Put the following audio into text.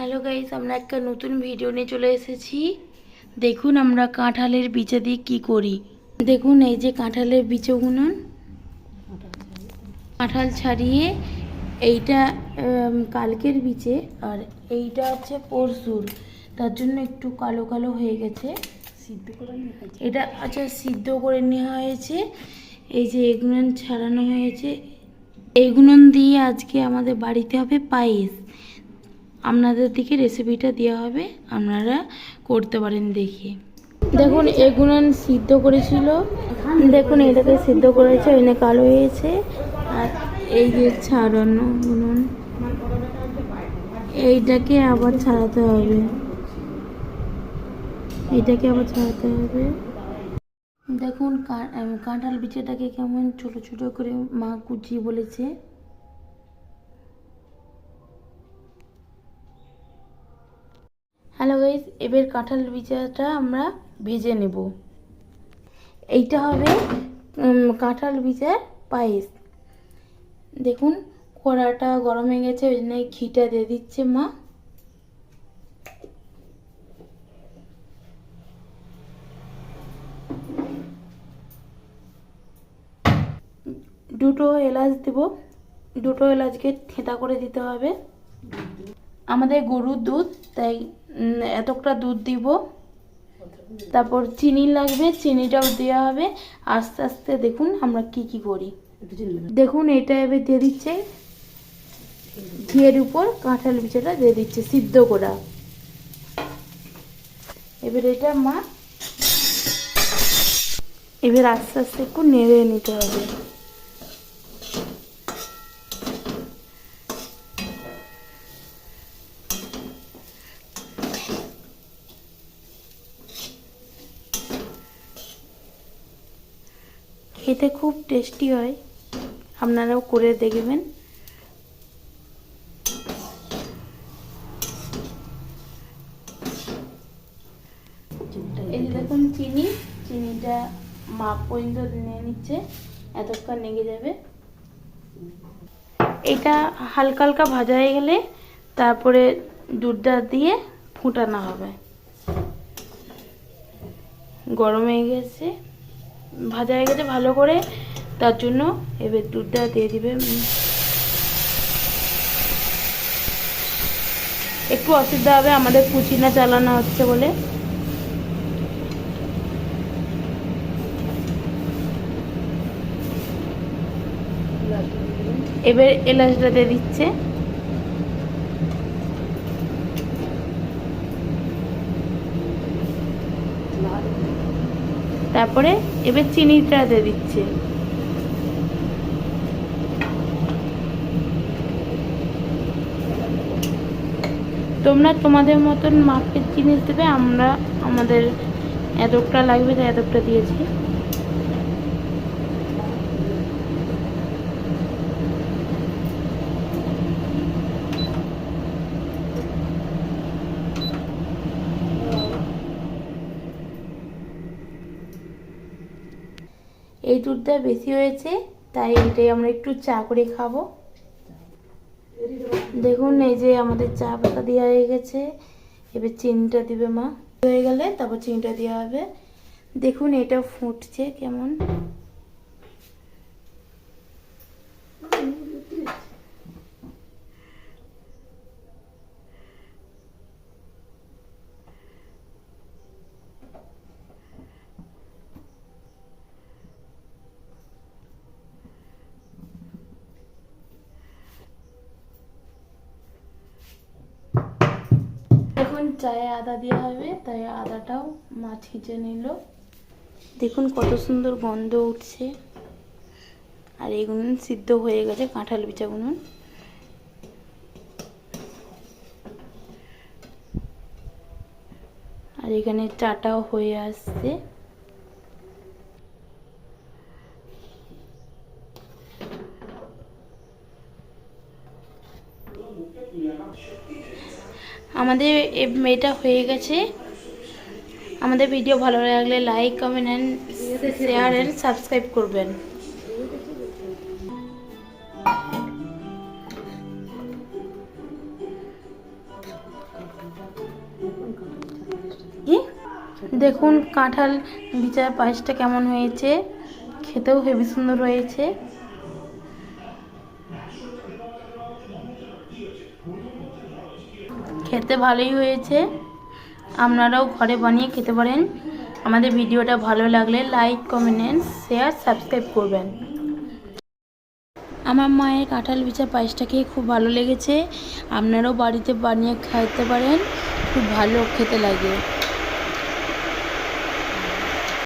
Hello guys আমরা একটা নতুন ভিডিও নিয়ে চলে এসেছি। দেখুন আমরা কাঁঠালের বিচে দিয়ে কী করি। দেখুন এই যে কাঁঠালের বিচগুলো কাঁঠাল ছাড়িয়ে এইটা কালকের বিচে আর এইটা হচ্ছে পরশুর। তার জন্য একটু কালো কালো হয়ে গেছে। সিদ্ধ করে এটা আচ্ছা সিদ্ধ করে নেওয়া হয়েছে। এই যে এগুলো ছাড়ানো হয়েছে। এগুলো দিয়ে আজকে আমাদের বাড়িতে হবে পায়েস। আপনাদের দিকে রেসিপিটা দেওয়া হবে, আপনারা করতে পারেন দেখে। দেখুন এগুলো সিদ্ধ করেছিল। দেখুন, এটাকে সিদ্ধ করেছে, এনে কালো হয়েছে। আর এই যে ছাড়ানো গুনুন এইটাকে আবার ছাড়াতে হবে। এটাকে আবার ছাড়াতে হবে। দেখুন কাঁঠাল বিচিটাকে কেমন ছোট ছোট করে মা কুচিয়ে বলেছে। গাইস এবার কাঁঠাল বিচাটা আমরা ভেজে নেব। এইটা হবে কাঁঠাল বিচার পায়েস। দেখুন, কড়াটা গরম হয়ে গেছে, ওই জন্য ঘিটা দিয়ে দিচ্ছে মা। দুটো এলাচ দেব। দুটো এলাচকে থেঁতা করে দিতে হবে। আমাদের গরুর দুধ, তাই এতটা দুধ দিব। তারপর চিনি লাগবে, চিনিটাও দেওয়া হবে। আস্তে আস্তে দেখুন আমরা কি কি করি। দেখুন, এটা এবার দিয়ে দিচ্ছে। ঘিয়ের উপর কাঁঠাল বিচাটা দিয়ে দিচ্ছে, সিদ্ধ করা। এবার এটা মা, এবার আস্তে আস্তে একটু নেড়ে নিতে হবে। খেতে খুব টেস্টি হয়। আপনারাও করে দেখবেন। এই দেখুন চিনি চিনিটা মাপ পর্যন্ত নিয়ে নিচ্ছে এতক্ষণ লেগে যাবে। এটা হালকা হালকা ভাজা হয়ে গেলে তারপরে দুধটা দিয়ে ফুটানো হবে। গরম হয়ে গেছে। ভাজা হয়ে গেছে ভালো করে, তার জন্য এবার দুধটা দিয়ে দিবে। একটু অসুবিধা হবে, আমাদের কুচিনা চালানো হচ্ছে বলে। এবার এলাচটা দিয়ে দিচ্ছে। তারপরে এবার চিনিটা দিয়ে দিচ্ছে। তোমরা তোমাদের মতন মাপের জিনিস দেবে, আমরা আমাদের এতটা লাগবে তাই এতটা দিয়েছি। এই দুধটা বেশি হয়েছে, তাই এটাই আমরা একটু চা করে খাব। দেখুন, এই যে আমাদের চা পাতা দেওয়া হয়ে গেছে। এবার চিনিটা দিবে মা। হয়ে গেলে তারপর চিনিটা দেওয়া হবে। দেখুন, এটা ফুটছে কেমন এখন চায়ে আদা দেওয়া হবে, তাই আদাটাও মা ছিঁচে নিল। দেখুন কত সুন্দর গন্ধ উঠছে। আর এগুলো সিদ্ধ হয়ে গেছে কাঁঠাল বিচাগুলো আর এখানে চাটাও হয়ে আসছে। আমাদের এটা হয়ে গেছে। আমাদের ভিডিও ভালো লাগলে like comment and share and subscribe করবেন। দেখুন, কাঁঠাল বিচার পায়েসটা কেমন হয়েছে? খেতেও হেবি সুন্দর হয়েছে। খেতে ভালোই হয়েছে। আপনারাও ঘরে বানিয়ে খেতে পারেন। আমাদের ভিডিওটা ভালো লাগলে লাইক কমেন্ট শেয়ার সাবস্ক্রাইব করবেন। আমার মায়ের কাঁঠাল বিচা পায়েসটা খেয়ে খুব ভালো লেগেছে। আপনারাও বাড়িতে বানিয়ে খাইতে পারেন। খুব ভালো খেতে লাগে।